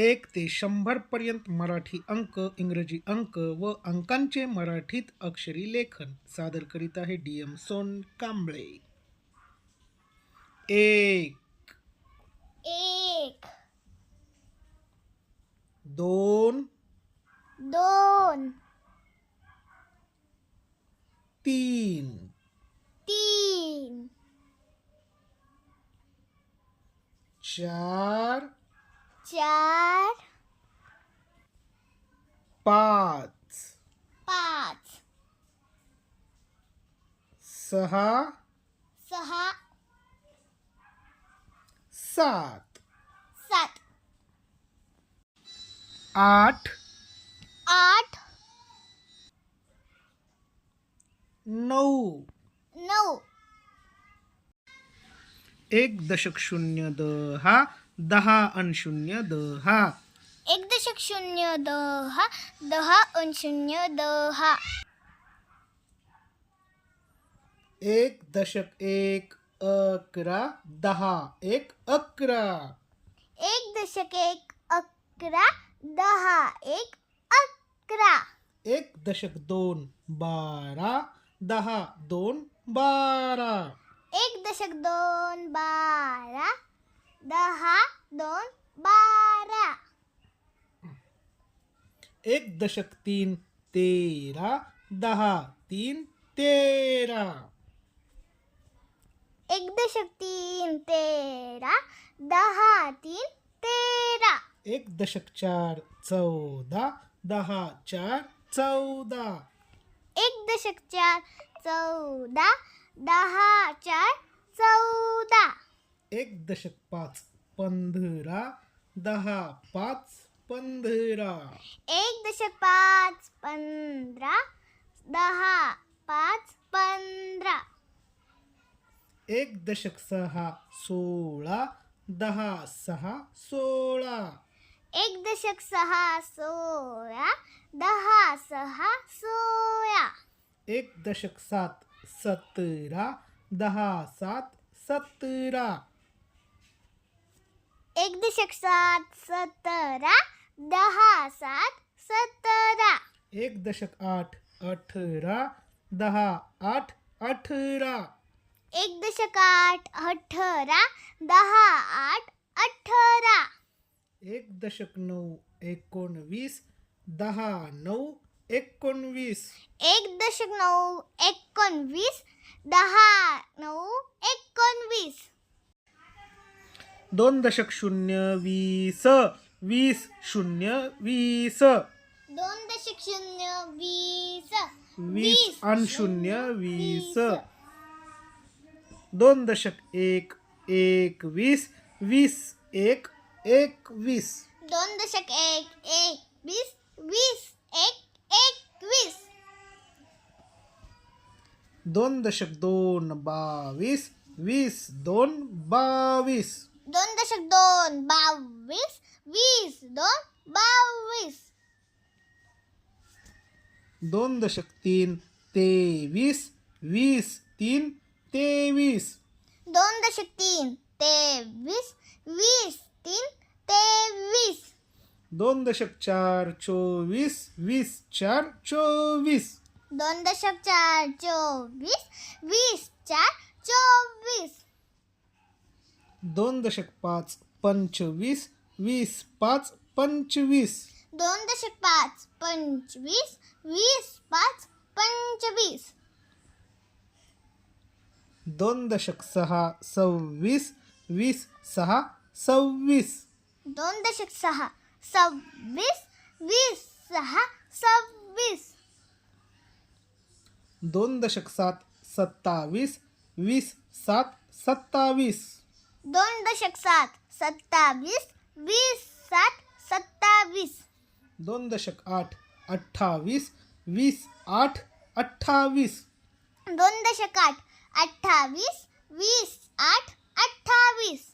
एक ते शंभर पर्यंत मराठी अंक इंग्रजी अंक व अंकांचे मराठीत अक्षरी लेखन सादर करीत आहे डी एम सोन कांबळे. एक एक दोन दोन तीन तीन चार चार पाच पाच सहा सहा सात सात आठ आठ नऊ नऊ. एक दशक शून्य दहा दहा अन शून्य दहा. एक दशक शून्य दहा दहा अन शून्य दहा. एक दशक एक अकरा दहा एक अकरा. एक दशक एक अकरा दहा एक अकरा. एक दशक दोन बारा दहा दोन बारा. एक दशक दोन बारा दहा दोन बारा. एक दशक तीन तेरा. दहा तीन तेरा. एक दशक तीन तेरा. दहा तीन तेरा. एक दशक चार चौदा. दहा चार चौदा. एक दशक चार चौदा. दहा चार चौदा. एक दशक पाच पंधरा दहा पाच पंधरा. एक दशक पाच पंधरा दहा पाच पंधरा. एक दशक सहा सोळा दहा सहा सोळा. एक दशक सहा सोळा दहा सहा सोळा. एक दशक सात सतरा दहा सात सतरा. एक दशक सात सतरा दहा सात सतरा. एक दशक आठ अठरा दहा आठ अठरा. एक दशक आठ अठरा दहा आठ अठरा. एक दशक नऊ एकोणवीस दहा नऊ एकोणवीस. एक दशक नऊ एकोणवीस दहा नऊ एकोणवीस. दोन दशक शून्य वीस. वीस शून्य वीस. दोन दशक शून्य वीस. वीस आणि शून्य वीस. दोन दशक एक एक वीस वीस एक एक वीस दोन दशक एक एक वीस. वीस एक एकवीस. दोन दशक दोन बावीस. वीस दोन बावीस. दोन दशक दोन बावीस वीस दोन बावीस. दोन दशक तीन तेवीस वीस तीन तेवीस. दोन दशक तीन तेवीस वीस तीन तेवीस. दोन दशक चार चोवीस वीस चार चोवीस. दोन दशक चार चोवीस वीस चार चोवीस. दोन दशक पाच पंचवीस वीस पाच पंचवीस. दोन दशक पाच पंचवीस वीस पाच पंचवीस. दोन दशक सहा सव्वीस वीस सहा सव्वीस. दोन दशक सहा सव्वीस वीस सहा सव्वीस. दोन दशक सात सत्तावीस वीस सात सत्तावीस. दोन दशक सात सत्तावीस वीस सात सत्तावीस. दोन दशक आठ अठ्ठावीस वीस आठ अठ्ठावीस. दोन दशक आठ अठ्ठावीस वीस आठ अठ्ठावीस.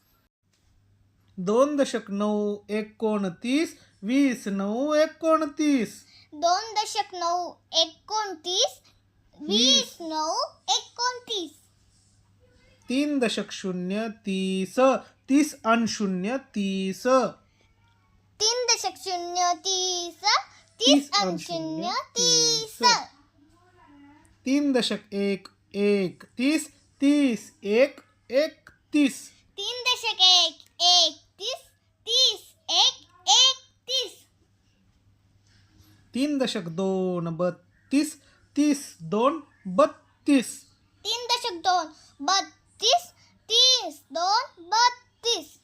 दोन दशक नऊ एकोणतीस वीस नऊ एकोणतीस. दोन दशक नऊ एकोणतीस वीस नऊ एकोणतीस. तीन दशक शून्य तीस तीस आणि शून्य तीस. तीन दशक शून्य तीस तीस अन शून्य तीस. तीन दशक एक एक तीस तीस एक एक तीस. तीन दशक एक एक तीस तीस एक एक तीस. तीन दशक दोन बत्तीस तीस दोन बत्तीस. तीन दशक दोन बत्तीस. तीस दोन बत्तीस.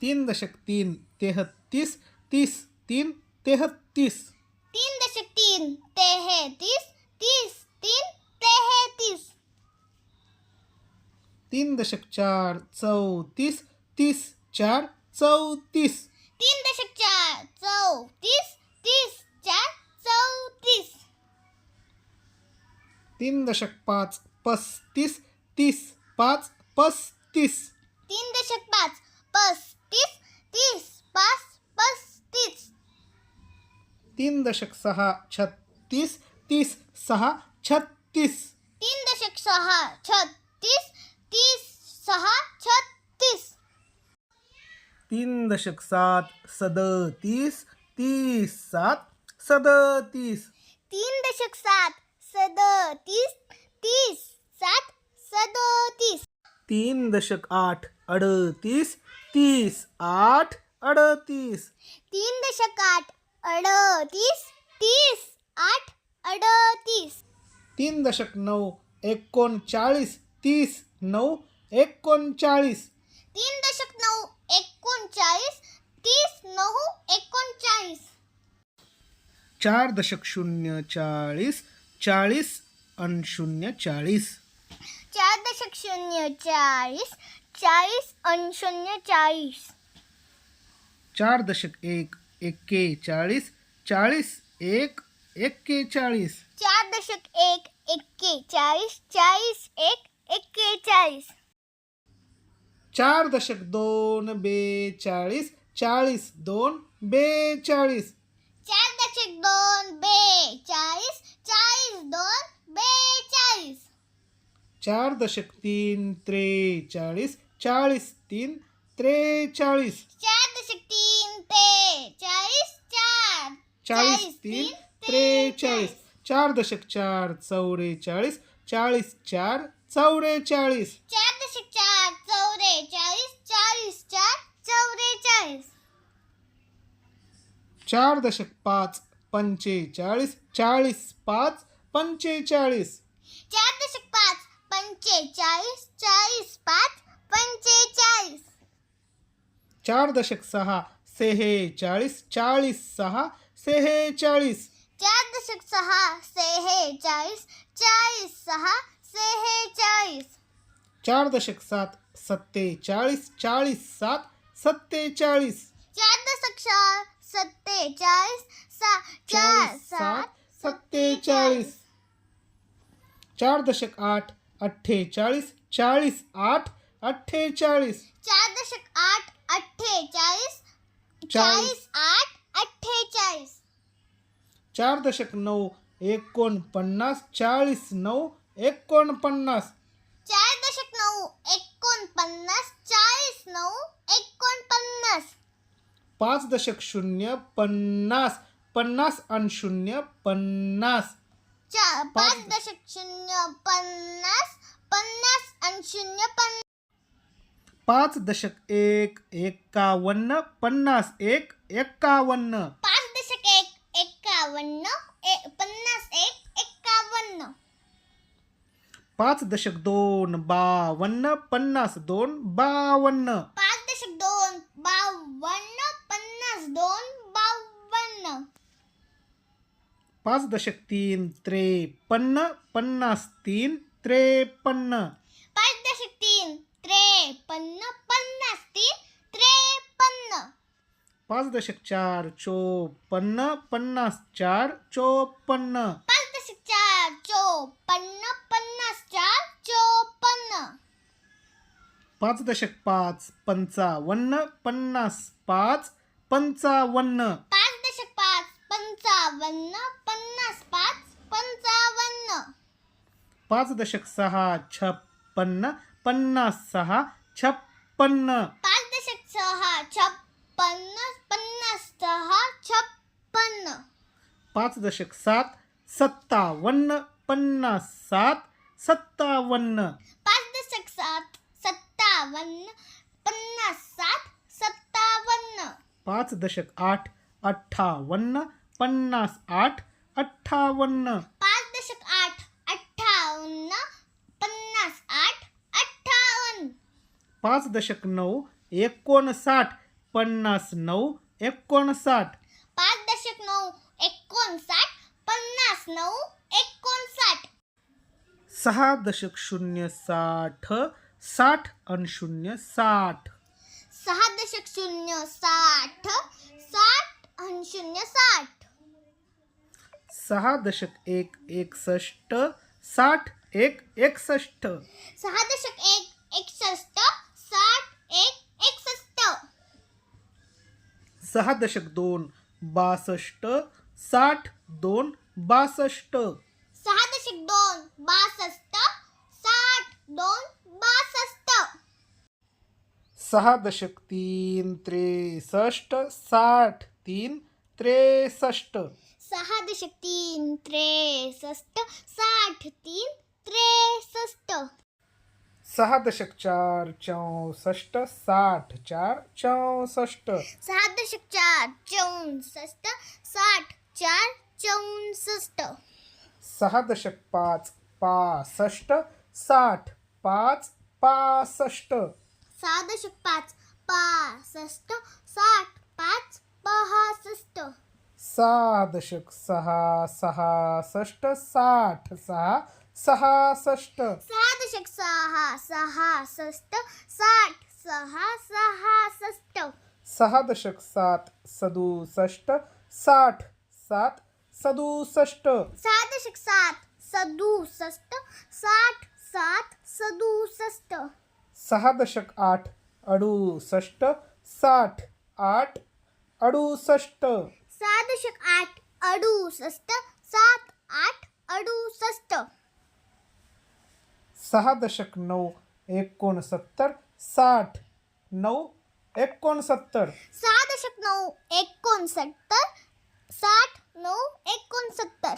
तीन दशक तीन तेहत्तीस तीस तीन तेहत्तीस. तीन दशक तीन तेहतीस तीस तीन तेहतीस. तीन दशक चार चौतीस तीस चार चौतीस. तीन दशक चार चौतीस तीस चार चौतीस. तीन दशक पाच पस्तीस तीस पाच पस्तीस तीन दशक पाच पस्तीस तीस पाच पस्तीस तीन दशक सहा छत्तीस तीस सहा छत्तीस. तीन दशक सहा छत्तीस तीस सहा छत्तीस. तीन दशक सात सदतीस तीस सात सदतीस तीन दशक सात सदतीस तीस सात सदतीस. तीन दशक आठ अडतीस. तीस आठ अडतीस. तीन दशक आठ अडतीस. तीस आठ अडतीस. तीन दशक नऊ एकोणचाळीस. तीस नऊ एकोणचाळीस. तीन दशक नऊ एकोणचाळीस. तीस नऊ एकोणचाळीस. चार दशक शून्य चाळीस चाळीस अन शून्य चाळीस. चार दशक शून्य चाळीस चाळीस अन शून्य चाळीस. चार दशक एक एक्केचाळीस चाळीस एक एक्केचाळीस चार दशक एक एक्केचाळीस चाळीस एक एक्केचाळीस चार दशक दोन बेचाळीस चाळीस दोन बेचाळीस चार दशक दोन बेचाळीस चाळीस दोन बेचाळीस चार दशक तीन त्रेचाळीस चाळीस तीन त्रेचाळीस. चार दशक तीन ते चाळीस चार. चाळीस तीन त्रेचाळीस. चार दशक चार चौवेचाळीस चाळीस चार चौवेचाळीस चार दशक चार चौवेचाळीस चाळीस चार चौवेचाळीस चार दशक पाच पंचेचाळीस. चाळीस पाच पंचेचाळीस. चार दशक पाच पंचेचाळीस चाळीस पाच पंचेचाळीस. चार दशक सहा सेहेचाळीस चाळीस सहा सेहेचाळीस. चार दशक सहा सेहेचाळीस चाळीस सहा सेहेचाळीस. चार दशक सात सत्तेचाळीस चाळीस सात सत्तेचाळीस. चार दशक सहा सत्तेचाळीस सा चार सात सत्तेचाळीस. चार दशक आठ अठ्ठेचाळीस चाळीस आठ अठ्ठेचाळीस. चार दशक आठ अठ्ठेचाळीस चाळीस. आठ अठ्ठेचाळीस. चार दशक नऊ एकोणपन्नास चाळीस नऊ एकोणपन्नास. चार दशक नऊ एकोणपन्नास चाळीस नऊ एकोणपन्नास. पाच दशक शून्य पन्नास पन्नास आणि शून्य पन्नास. चार पाच दशक शून्य पन्नास पन्नास आणि शून्य पन्नास. पाच दशक एक एकावन्न पन्नास एक एकावन्न. पाच दशक एक एकावन्न ए पन्नास एक एकावन्न. पाच दशक दोन बावन्न पन्नास दोन बावन्न. पाच दशक दोन बावन्न पन्नास दोन बावन्न. पाच दशक तीन त्रेपन्न पन्नास तीन त्रेपन्न. पाच दशक तीन त्रेपन्न पन्नास तीन त्रेपन्न. पाच दशक चार चोपन्न पन्नास चार चोपन्न. पाच दशक चार चोपन्न पन्नास चार चोपन्न. पाच दशक पाच पंचावन्न पन्नास पाच पंचावन्न. पाच दशक पाच पंचावन्न पाच दशक सहा छप्पन्न पन्नास सहा छप्पन्न. पाच दशक सहा छप्पन्न पन्नास सहा छप्पन्न. पाच दशक सात सत्तावन्न पन्नास सात सत्तावन्न. पाच दशक सात सत्तावन्न पन्नास सात सत्तावन्न. पाच दशक आठ अठ्ठावन्न पन्नास आठ अठ्ठावन्न. पाच दशक नऊ एकोणसाठ पन्नास नऊ एकोणसाठ. पाच दशक नऊ एकोणसाठ पन्नास नऊ एकोणसाठ. सहा दशक शून्य साठ साठ आणि शून्य साठ. सहा दशक शून्य साठ साठ आणि शून्य साठ. सहा दशक एक एकसष्ट साठ एक एकसष्ट. सहा दशक एक एकसष्ट साठ एक एकसष्ट सहा दशक दोन बासष्ट साठ दोन बासष्ट. सहा दशक दोन बासष्ट साठ दोन बासष्ट. सहा दशक तीन त्रेसष्ट साठ तीन त्रेसष्ट. सहा दशक तीन त्रेसष्ट साठ तीन त्रेसष्ट. सहा दशक चार चौसष्ट साठ चार चौसष्ट. सहा दशक चार चौसष्ट साठ चार चौसष्ट. सहा दशक पाच पासष्ट साठ पाच पासष्ट. सहा दशक पाच पासष्ट साठ पाच पासष्ट. सहा दशक सहा सहासष्ट साठ सहा सहासष्ट. सहा दशक सहा सहासष्ट साठ सहा सहासष्ट. सहा दशक सात सदुसष्ट साठ सात सदुसष्ट. सहा दशक सात सदुसष्ट साठ सात सदुसष्ट. सहा दशक आठ अडुसष्ट साठ आठ अडुसष्ट. सहा दशक आठ अडुसष्ट सात आठ अडुसष्ट. सहा दशक नऊ एकोणसत्तर साठ नऊ एकोणसत्तर. सहा दशक नऊ एकोणसत्तर साठ नऊ एकोणसत्तर.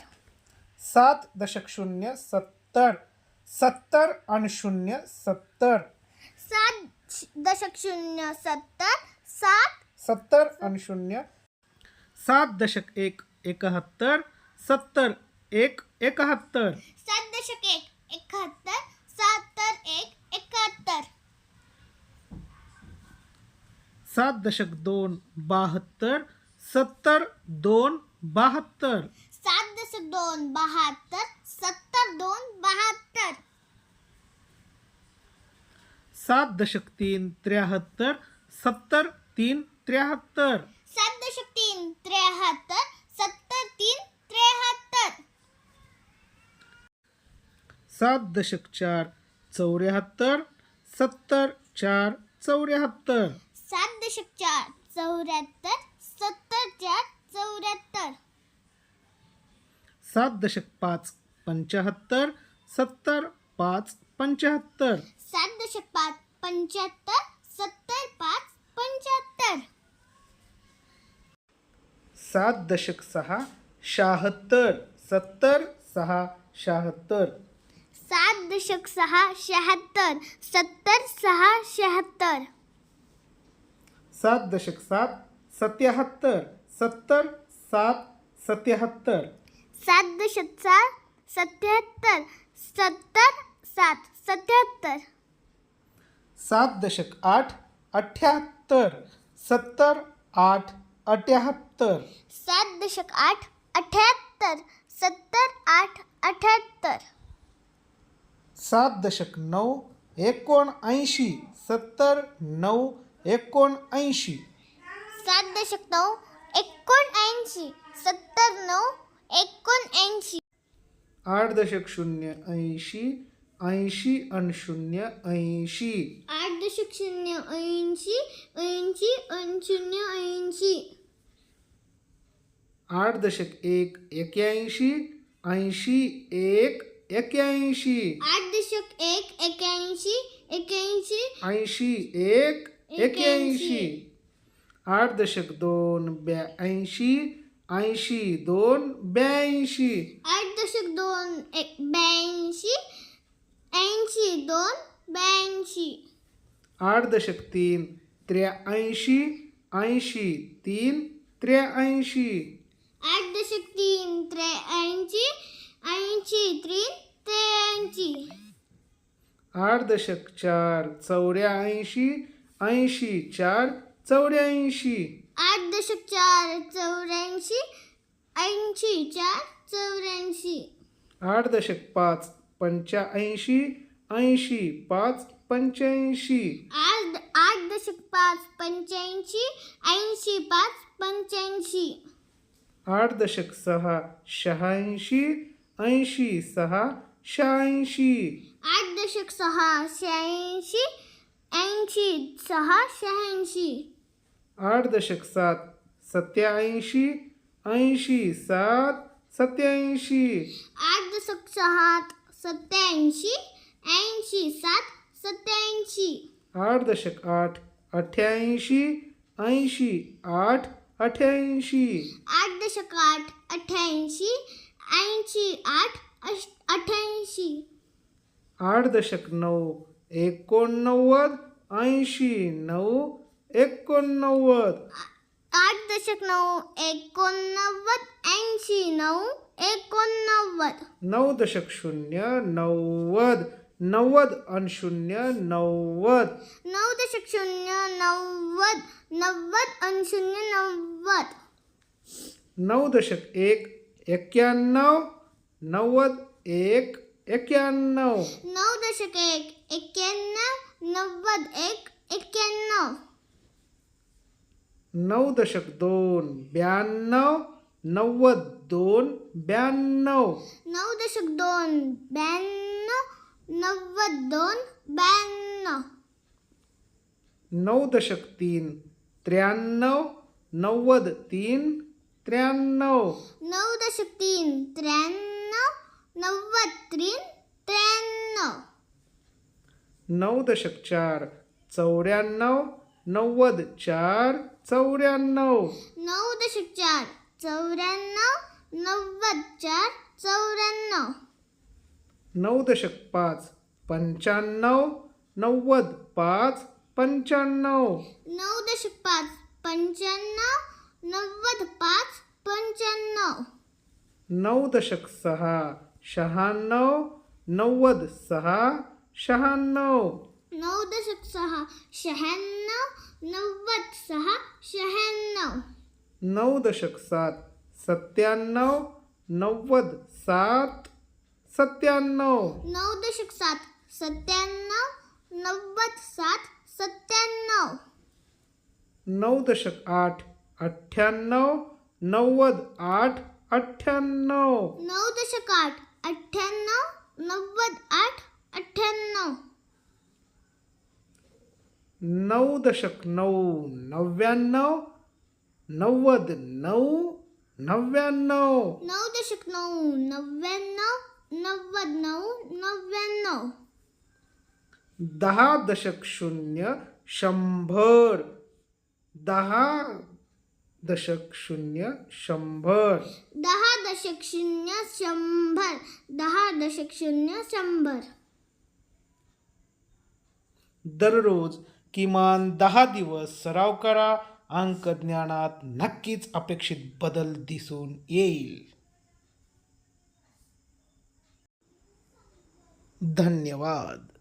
सात दशक शून्य सत्तर. सत्तर आणि शून्य सत्तर. सात दशक शून्य सत्तर सात. सत्तर आणि शून्य. सात दशक एक एकाहत्तर. सत्तर एक एकाहत्तर. सात दशक एक एकाहत्तर. सात दशक दोन बहात्तर सत्तर दोन बहात्तर. सात दशक दोन बहात्तर सत्तर दोन बहात्तर. सात दशक तीन त्र्याहत्तर सत्तर तीन त्र्याहत्तर. सात दशक तीन त्र्याहत्तर सत्तर तीन त्र्याहत्तर. सात दशक चार चौऱ्याहत्तर सत्तर चार चौऱ्याहत्तर. चार चौऱ्याहत्तर सत्तर चार चौऱ्याहत्तर. सात दशक पाच पंच्याहत्तर सत्तर पाच पंच्याहत्तर सात दशक पाच पंच्याहत्तर सत्तर पाच पंच्याहत्तर सात दशक सहा शहात्तर सत्तर सहा शहात्तर. सात दशक सहा शहात्तर सत्तर सहा शहात्तर. सात दशक सात सत्याहत्तर सत्तर सात सत्याहत्तर. सात दशक चार सत्याहत्तर सत्तर सात सत्याहत्तर. सात दशक आठ अठ्याहत्तर सत्तर आठ अठ्याहत्तर. सात दशक आठ अठ्याहत्तर सत्तर आठ अठ्याहत्तर. सात दशक नऊ एकोणऐंशी सत्तर नऊ एकोणऐंशी. सात दशक नऊ एकोणऐंशी. सत्तर नऊ एकोणऐंशी. आठ दशक शून्य ऐंशी ऐंशी आणि शून्य ऐंशी. आठ दशक शून्य ऐंशी ऐंशी आणि शून्य ऐंशी. आठ दशक एक एक्याऐंशी ऐंशी एक एक्याऐंशी. आठ दशक एक एक्याऐंशी एक्याऐंशी. ऐंशी एक एक्याऐंशी आठ दशक दोन ब्याऐंशी ऐंशी दोन ब्याऐंशी. आठ दशक दोन एक ब्याऐंशी ऐंशी दोन ब्याऐंशी. आठ दशक तीन त्र्याऐंशी ऐंशी तीन त्र्याऐंशी. आठ दशक तीन त्र्याऐंशी ऐंशी तीन त्र्याऐंशी. आठ दशक चार चौऱ्याऐंशी ऐंशी चार चौऱ्याऐंशी. आठ दशक चार चौऱ्याऐंशी ऐंशी चार चौऱ्याऐंशी. आठ दशक पाच पंच्याऐंशी ऐंशी पाच पंच्याऐंशी. आठ आठ दशक पाच पंच्याऐंशी ऐंशी पाच पंच्याऐंशी. आठ दशक सहा शहाऐंशी ऐंशी सहा शहाऐंशी. आठ दशक सहा शहाऐंशी ऐंशी सहा शहाऐंशी. आठ दशक सात सत्याऐंशी ऐंशी सात सत्याऐंशी. आठ दशक सहा सत्याऐंशी ऐंशी सात सत्याऐंशी. आठ दशक आठ अठ्ठ्याऐंशी ऐंशी आठ अठ्ठ्याऐंशी. आठ दशक आठ अठ्ठ्याऐंशी ऐंशी आठ अश अठ्ठ्याऐंशी. आठ दशक नऊ एकोणनव्वद ऐंशी नऊ एकोणनव्वद. आठ दशक नऊ एकोणनव्वद ऐंशी नऊ एकोणनव्वद. नऊ दशक शून्य नव्वद नव्वद अन शून्य नव्वद. नऊ दशक शून्य नव्वद नव्वद आणि शून्य नव्वद. नऊ दशक एक एक्क्याण्णव नव्वद एक एक्क्याण्णव. नऊ दशक एक एक्क्याण्णव नव्वद एक एक्क्याण्णव. नऊ दशक दोन ब्याण्णव नव्वद दोन ब्याण्णव. नऊ दशक दोन ब्याण्णव नव्वद दोन ब्याण्णव. नऊ दशक तीन त्र्याण्णव नव्वद तीन त्र्याण्णव. नऊ दशक तीन त्र्याण्णव. नव्वद तीन त्र्याण्णव. नऊ दशक चार चौऱ्याण्णव नव्वद चार चौऱ्याण्णव. नऊ दशक चार चौऱ्याण्णव नव्वद चार चौऱ्याण्णव. नऊ दशक पाच पंच्याण्णव नव्वद पाच पंच्याण्णव. नऊ दशक पाच पंच्याण्णव नव्वद पाच पंच्याण्णव. नऊ दशक सहा शहाण्णव नव्वद सहा शहाण्णव. नऊ दशक सहा शहाण्णव नव्वद सहा शहाण्णव. नऊ दशक सात सत्त्याण्णव नव्वद सात सत्त्याण्णव. नऊ दशक सात सत्त्याण्णव नव्वद सात सत्त्याण्णव. नऊ दशक आठ अठ्ठ्याण्णव नव्वद आठ अठ्ठ्याण्णव. नऊ दशक आठ अठ्ठ्याण्णव नव्वद आठ अठ्ठ्याण्णव. नऊ दशक नऊ नव्याण्णव नव्वद नऊ नव्याण्णव. नऊ दशक नऊ नव्याण्णव नव्वद नऊ नव्याण्णव. दहा दशक शून्य शंभर. दहा दशक शून्य शंभर. दहा दशक शून्य शंभर. दहा दशक शून्य शंभर. दररोज किमान दहा दिवस सराव करा. अंक ज्ञानात नक्कीच अपेक्षित बदल दिसून येईल. धन्यवाद.